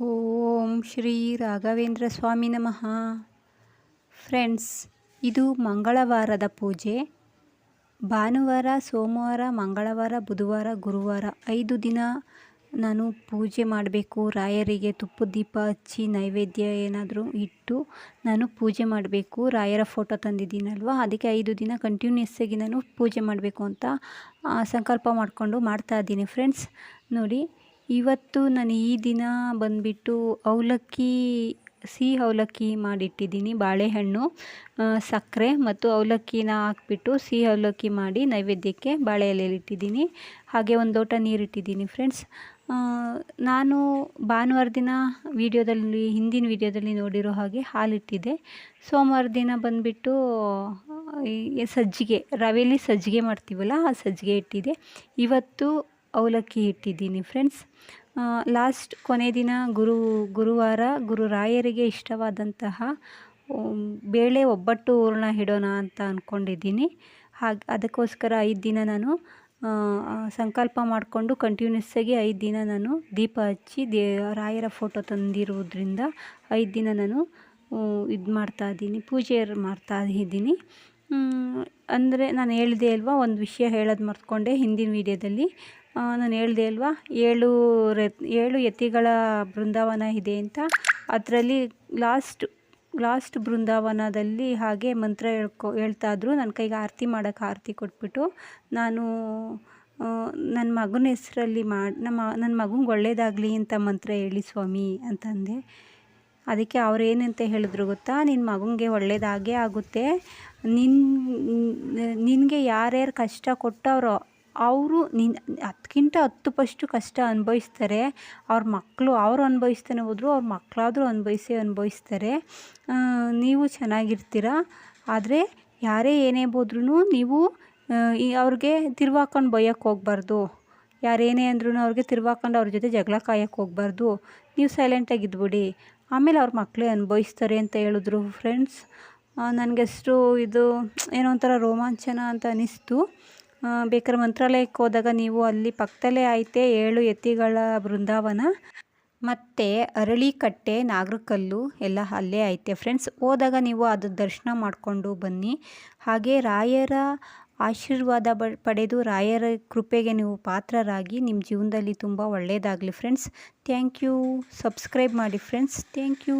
ಓಂ ಶ್ರೀ ರಾಘವೇಂದ್ರ ಸ್ವಾಮಿ ನಮಃ. ಫ್ರೆಂಡ್ಸ್, ಇದು ಮಂಗಳವಾರದ ಪೂಜೆ. ಭಾನುವಾರ, ಸೋಮವಾರ, ಮಂಗಳವಾರ, ಬುಧವಾರ, ಗುರುವಾರ ಐದು ದಿನ ನಾನು ಪೂಜೆ ಮಾಡಬೇಕು. ರಾಯರಿಗೆ ತುಪ್ಪ, ದೀಪ ಹಚ್ಚಿ ನೈವೇದ್ಯ ಏನಾದರೂ ಇಟ್ಟು ನಾನು ಪೂಜೆ ಮಾಡಬೇಕು. ರಾಯರ ಫೋಟೋ ತಂದಿದ್ದೀನಲ್ವ? ಅದಕ್ಕೆ ಐದು ದಿನ ಕಂಟಿನ್ಯೂಸ್ಸಾಗಿ ನಾನು ಪೂಜೆ ಮಾಡಬೇಕು ಅಂತ ಸಂಕಲ್ಪ ಮಾಡಿಕೊಂಡು ಮಾಡ್ತಾಯಿದ್ದೀನಿ ಫ್ರೆಂಡ್ಸ್, ನೋಡಿ ಇವತ್ತು ನಾನು ಈ ದಿನ ಬಂದುಬಿಟ್ಟು ಅವಲಕ್ಕಿ, ಸಿಹಿ ಅವಲಕ್ಕಿ ಮಾಡಿಟ್ಟಿದ್ದೀನಿ, ಬಾಳೆಹಣ್ಣು ಸಕ್ಕರೆ ಮತ್ತು ಅವಲಕ್ಕಿನ ಹಾಕ್ಬಿಟ್ಟು ಸಿಹಿ ಅವಲಕ್ಕಿ ಮಾಡಿ ನೈವೇದ್ಯಕ್ಕೆ ಬಾಳೆ ಎಲೆಯಲ್ಲಿ ಇಟ್ಟಿದ್ದೀನಿ. ಹಾಗೆ ಒಂದು ಲೋಟ ನೀರಿಟ್ಟಿದ್ದೀನಿ ಫ್ರೆಂಡ್ಸ್. ನಾನು ಭಾನುವಾರ ದಿನ ವೀಡಿಯೋದಲ್ಲಿ, ಹಿಂದಿನ ವೀಡಿಯೋದಲ್ಲಿ ನೋಡಿರೋ ಹಾಗೆ ಹಾಲಿಟ್ಟಿದ್ದೆ. ಸೋಮವಾರ ದಿನ ಬಂದುಬಿಟ್ಟು ಸಜ್ಜಿಗೆ, ರವೆಯಲ್ಲಿ ಸಜ್ಜಿಗೆ ಮಾಡ್ತೀವಲ್ಲ, ಆ ಸಜ್ಜಿಗೆ ಇಟ್ಟಿದೆ ಇವತ್ತು ಅವಲಕ್ಕಿ ಇಟ್ಟಿದ್ದೀನಿ ಫ್ರೆಂಡ್ಸ್ ಲಾಸ್ಟ್ ಕೊನೆ ದಿನ ಗುರು, ಗುರುವಾರ ಗುರು ರಾಯರಿಗೆ ಇಷ್ಟವಾದಂತಹ ಬೇಳೆ ಒಬ್ಬಟ್ಟು ಹೂರಣ ಇಡೋಣ ಅಂತ ಅಂದ್ಕೊಂಡಿದ್ದೀನಿ ಹಾಗೆ, ಅದಕ್ಕೋಸ್ಕರ ಐದು ದಿನ ನಾನು ಸಂಕಲ್ಪ ಮಾಡಿಕೊಂಡು ಕಂಟಿನ್ಯೂಸ್ ಆಗಿ ಐದು ದಿನ ನಾನು ದೀಪ ಹಚ್ಚಿ ದೇ, ರಾಯರ ಫೋಟೋ ತಂದಿರುವುದರಿಂದ ಐದು ದಿನ ನಾನು ಇದು ಮಾಡ್ತಾ ಇದ್ದೀನಿ, ಪೂಜೆ ಮಾಡ್ತಾ ಇದ್ದೀನಿ. ಅಂದರೆ ನಾನು ಹೇಳಿದೆ ಅಲ್ವಾ ಒಂದು ವಿಷಯ ಹೇಳೋದು ಮರ್ತ್ಕೊಂಡೆ ಹಿಂದಿನ ವೀಡಿಯೋದಲ್ಲಿ ನಾನು ಹೇಳಿದೆ ಅಲ್ವಾ? ಏಳು ರೆ ಏಳು ಯತಿಗಳ ಬೃಂದಾವನ ಇದೆ ಅಂತ. ಅದರಲ್ಲಿ ಲಾಸ್ಟ್ ಲಾಸ್ಟ್ ಬೃಂದಾವನದಲ್ಲಿ ಹಾಗೆ ಮಂತ್ರ ಹೇಳ್ಕೊ, ಹೇಳ್ತಾ ಇದ್ರು. ನನ್ನ ಕೈಗೆ ಆರತಿ ಮಾಡೋಕ್ಕೆ ಆರತಿ ಕೊಟ್ಬಿಟ್ಟು ನಾನು ನನ್ನ ಮಗನ ಹೆಸರಲ್ಲಿ ಮಾಡಿ ನಮ್ಮ, ನನ್ನ ಮಗಂಗೆ ಒಳ್ಳೇದಾಗಲಿ ಅಂತ ಮಂತ್ರ ಹೇಳಿ ಸ್ವಾಮಿ ಅಂತಂದೆ. ಅದಕ್ಕೆ ಅವ್ರು ಏನಂತ ಹೇಳಿದ್ರು ಗೊತ್ತಾ? ನಿನ್ನ ಮಗನಿಗೆ ಒಳ್ಳೇದಾಗೇ ಆಗುತ್ತೆ. ನಿನ್ನ ನಿನಗೆ ಯಾರ್ಯಾರು ಕಷ್ಟ ಕೊಟ್ಟವರೋ ಅವರು ನಿನ್ನ ಅದಕ್ಕಿಂತ ಹತ್ತು ಪಷ್ಟು ಕಷ್ಟ ಅನುಭವಿಸ್ತಾರೆ. ಅವ್ರ ಮಕ್ಕಳು ಅವರು ಅನುಭವಿಸ್ತಾನೆ ಹೋದ್ರು ಅವ್ರ ಮಕ್ಕಳಾದರೂ ಅನುಭವಿಸೇ ಅನುಭವಿಸ್ತಾರೆ. ನೀವು ಚೆನ್ನಾಗಿರ್ತೀರ? ಆದರೆ ಯಾರೇ ಏನೇ ಹೋದ್ರೂ ನೀವು ಅವ್ರಿಗೆ ತಿರ್ವಾಕೊಂಡು ಬೈಯಕ್ಕೆ ಹೋಗ್ಬಾರ್ದು. ಯಾರೇನೇ ಅಂದ್ರೂ ಅವ್ರಿಗೆ ತಿರ್ವಾಕೊಂಡು ಅವ್ರ ಜೊತೆ ಜಗಳ ಕಾಯಕ್ಕೆ ಹೋಗ್ಬಾರ್ದು. ನೀವು ಸೈಲೆಂಟಾಗಿದ್ಬಿಡಿ ಆಮೇಲೆ ಅವ್ರ ಮಕ್ಕಳೇ ಅನುಭವಿಸ್ತಾರೆ ಅಂತ ಹೇಳಿದ್ರು ಫ್ರೆಂಡ್ಸ್ ನನಗೆಷ್ಟು ಇದು ಏನೋ ಒಂಥರ ರೋಮಾಂಚನ ಅಂತ ಅನ್ನಿಸ್ತು ಬೇಕಾದ್ರೆ ಮಂತ್ರಾಲಯಕ್ಕೆ ಹೋದಾಗ ನೀವು ಅಲ್ಲಿ ಪಕ್ಕದಲ್ಲೇ ಐತೆ ಏಳು ಎತ್ತಿಗಳ ಬೃಂದಾವನ. ಮತ್ತು ಅರಳಿಕಟ್ಟೆ, ನಾಗರಕಲ್ಲು ಎಲ್ಲ ಅಲ್ಲೇ ಐತೆ ಫ್ರೆಂಡ್ಸ್. ಹೋದಾಗ ನೀವು ಅದು ದರ್ಶನ ಮಾಡಿಕೊಂಡು ಬನ್ನಿ. ಹಾಗೆ ರಾಯರ ಆಶೀರ್ವಾದ ಪಡೆದು ರಾಯರ ಕೃಪೆಗೆ ನೀವು ಪಾತ್ರರಾಗಿ ನಿಮ್ಮ ಜೀವನದಲ್ಲಿ ತುಂಬ ಒಳ್ಳೆಯದಾಗಲಿ ಫ್ರೆಂಡ್ಸ್. Thank you. ಸಬ್ಸ್ಕ್ರೈಬ್ ಮಾಡಿ ಫ್ರೆಂಡ್ಸ್. Thank you.